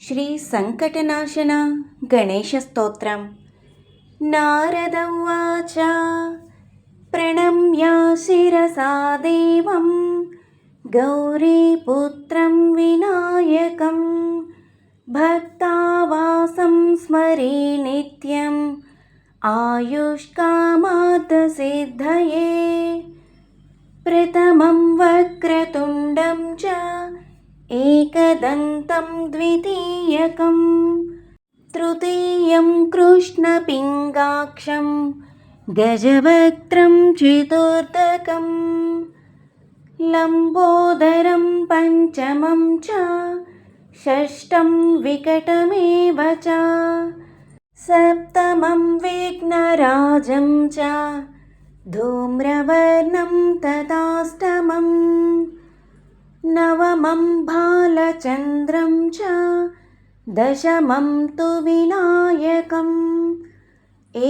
ಶ್ರೀ ಸಂಕಟನಾಶನ ಗಣೇಶ ಸ್ತೋತ್ರ ನಾರದ ಉಚ ಪ್ರಣಮ್ಯ ಶಿರಸಾ ದೇವಂ ಗೌರೀಪುತ್ರಂ ವಿನಾಯಕಂ ಭಕ್ತಾವಾಸಂ ಸ್ಮರೇ ನಿತ್ಯಂ ಆಯುಷ್ಕಾಮಾರ್ಥಸಿದ್ಧಯೇ ಪ್ರಥಮಂ ವಕ್ರತುಂಡಂ ಚ एकदन्तं द्वितीयकं तृतीयं कृष्णपिङ्गाक्षं गजवक्त्रं चतुर्थकं लम्बोदरं पञ्चमं च षष्ठं विकटमेव च सप्तमं विघ्नराजं च धूम्रवर्णं तदाष्टमम् नवमं बालचन्द्रं च दशमं तु विनायकम्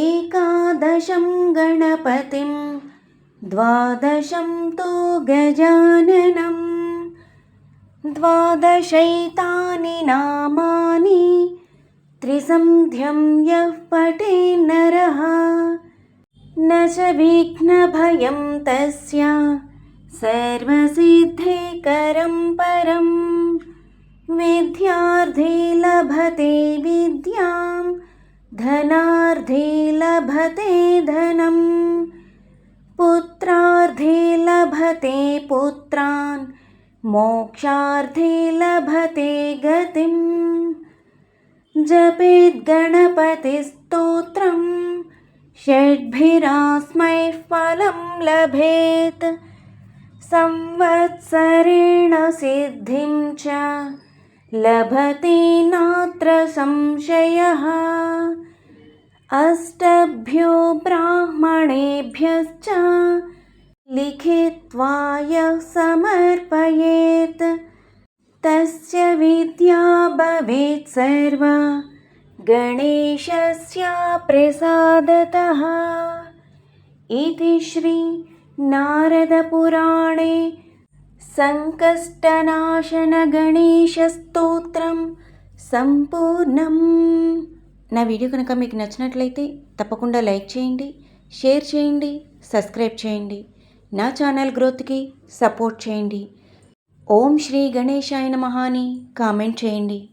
एकादशं गणपतिं द्वादशं तु गजाननं द्वादशैतानि नामानि त्रिसन्ध्यं यः पठेन्नरः न च विघ्नभयं तस्य सर्वसिद्धिकरं परं विद्यार्थे लभते विद्यां धनार्थे लभते धनं पुत्रार्थे लभते पुत्रान् मोक्षार्थे लभते गतिम्। जपेद्गणपतिस्तोत्रं षड्भिरास्मै फलं लभेत् संवत्सरेण सिद्धिं च लभते नात्र संशयः। अष्टभ्यो ब्राह्मणेभ्यश्च लिखित्वा यः समर्पयेत्। तस्य विद्या भवेत् सर्वा गणेशस्य प्रसादतः इति श्रीनारदपुराणे సంకష్టనాశనగణేశస్తోత్రం సంపూర్ణం నా వీడియో కనుక మీకు నచ్చినట్లయితే తప్పకుండా లైక్ చేయండి షేర్ చేయండి సబ్స్క్రైబ్ చేయండి నా ఛానల్ గ్రోత్కి సపోర్ట్ చేయండి ఓం శ్రీ గణేశాయ నమః అని కామెంట్ చేయండి